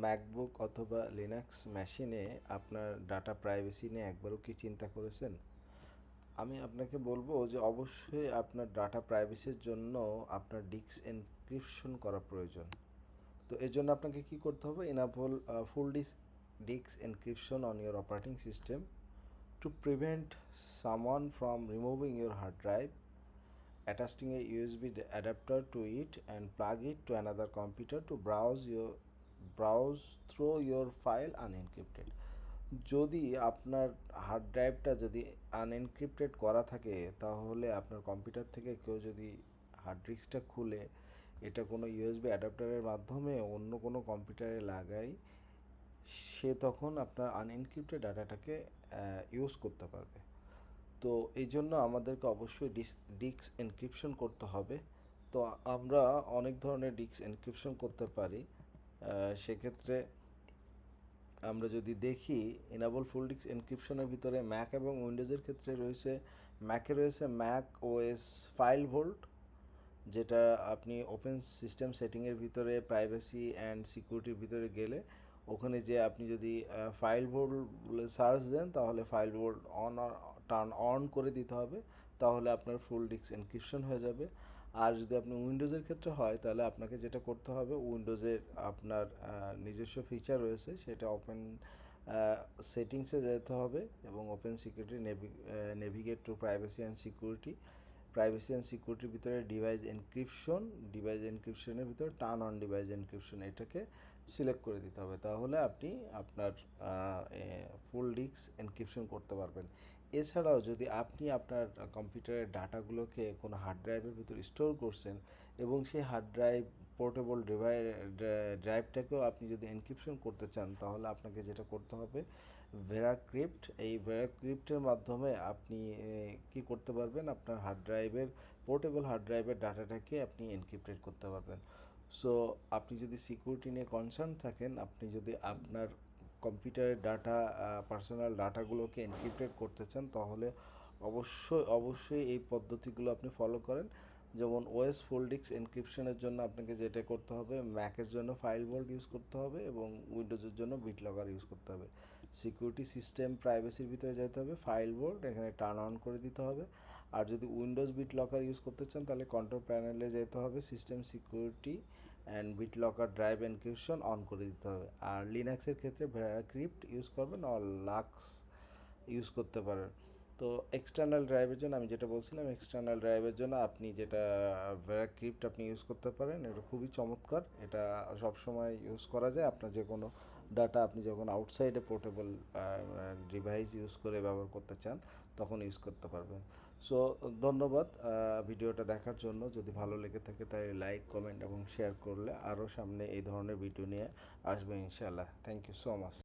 MacBook অথবা Linux মেশিনে আপনার ডাটা প্রাইভেসি নিয়ে একবারও কি চিন্তা করেছেন? আমি আপনাকে বলব যে অবশ্যই আপনার ডাটা প্রাইভেসির জন্য আপনার ডিস্ক এনক্রিপশন করা প্রয়োজন। তো এর জন্য আপনাকে কি করতে হবে? ইনাবল ফুল ডিস্ক ডিক্স encryption on your operating system to prevent someone from removing your hard drive a USB d- adapter to it and plug it to another computer to browse your browse through your file unencrypted যদি আপনার hard ড্রাইভটা যদি আনএনক্রিপ্টেড করা থাকে, তাহলে আপনার computer থেকে কেউ যদি হার্ড ডিস্কটা খুলে, এটা কোনো ইউএসবি অ্যাডাপ্টারের মাধ্যমে অন্য কোনো কম্পিউটারে লাগাই সে তখন আপনার আনএনক্রিপ্টেড ডাটাটাকে ইউজ করতে পারবে। তো এই জন্য আমাদেরকে অবশ্যই ডিস্ক ডিস্ক এনক্রিপশন করতে হবে। তো আমরা অনেক ধরনের ডিস্ক এনক্রিপশন করতে পারি। সেক্ষেত্রে আমরা যদি দেখি এনাবল ফুল ডিস্ক এনক্রিপশনের ভিতরে ম্যাক এবং উইন্ডোজের ক্ষেত্রে রয়েছে। ম্যাকে রয়েছে ম্যাক ওএস ফাইল ভোল্ট যেটা আপনি ওপেন সিস্টেম সেটিংয়ের ভিতরে প্রাইভেসি অ্যান্ড সিকিউরিটির ভিতরে গেলে, ওখানে যে আপনি যদি ফাইল বোল্ড সার্চ দেন, তাহলে file vault on turn on করে দিতে হবে। তাহলে আপনার ফুল ডিস্ক এনক্রিপশন হয়ে যাবে। আর যদি আপনি উইন্ডোজের ক্ষেত্রে হয়, তাহলে আপনাকে যেটা করতে হবে উইন্ডোজের আপনার নিজস্ব ফিচার রয়েছে, সেটা ওপেন সেটিংসে যেতে হবে এবং open security navigate to privacy and security privacy and সিকিউরিটির ভিতরে ডিভাইস এনক্রিপশন ডিভাইস এনক্রিপশনের ভিতরে টার্ন অন ডিভাইস এনক্রিপশন এটাকে সিলেক্ট করে দিতে হবে। তাহলে আপনি আপনার ফুল ডিস্ক এনক্রিপশন করতে পারবেন। এছাড়াও যদি আপনি আপনার কম্পিউটারের ডাটাগুলোকে কোনো হার্ড ড্রাইভের ভিতর স্টোর করছেন এবং সেই হার্ড ড্রাইভ পোর্টেবল ডিভাই ড্রাইভটাকেও আপনি যদি এনক্রিপশন করতে চান, তাহলে আপনাকে যেটা করতে হবে ভেরাক্রিপ্ট এই ভেরাক্রিপ্টের মাধ্যমে আপনি কি করতে পারবেন? আপনার হার্ড ড্রাইভের পোর্টেবল হার্ড ড্রাইভের ডাটাটাকে আপনি এনক্রিপ্টেড করতে পারবেন। সো আপনি যদি সিকিউরিটি নিয়ে কনসার্ন থাকেন, আপনি যদি আপনার কম্পিউটারের ডাটা পার্সোনাল ডাটাগুলোকে এনক্রিপ্টেড করতে চান, তাহলে অবশ্যই অবশ্যই এই পদ্ধতিগুলো আপনি ফলো করেন। যেমন ওএস ফোল্ডিক্স এনক্রিপশনের জন্য আপনাকে যেটা করতে হবে ম্যাকের জন্য ফাইল বোল্ট ইউজ করতে হবে এবং উইন্ডোজের জন্য বিট লকার ইউজ করতে হবে। সিকিউরিটি সিস্টেম প্রাইভেসির ভিতরে যেতে হবে ফাইল বোল্ট এখানে টার্ন অন করে দিতে হবে। আর যদি উইন্ডোজ বিট লকার ইউজ করতে চান, তাহলে কন্ট্রোল প্যানেলে যেতে হবে system security and BitLocker drive encryption on করে দিতে হবে। আর লিনাক্সের ক্ষেত্রে ভেরাক্রিপ্ট ইউজ করবেন অল লাক্স ইউজ করতে পারেন। তো এক্সটার্নাল ড্রাইভের জন্য আমি যেটা বলছিলাম এক্সটার্নাল ড্রাইভের জন্য আপনি যেটা ভেরাক্রিপ্ট আপনি ইউজ করতে পারেন, এটা খুবই চমৎকার। এটা সব সময় ইউজ করা যায়। আপনার যে কোনো ডাটা আপনি যখন আউটসাইডে পোর্টেবল ডিভাইস ইউজ করে ব্যবহার করতে চান, তখন ইউজ করতে পারবেন। সো ধন্যবাদ ভিডিওটা দেখার জন্য। যদি ভালো লেগে থাকে তাই লাইক কমেন্ট এবং শেয়ার করলে আরও সামনে এই ধরনের ভিডিও নিয়ে আসবে ইনশাআল্লাহ। Thank you so much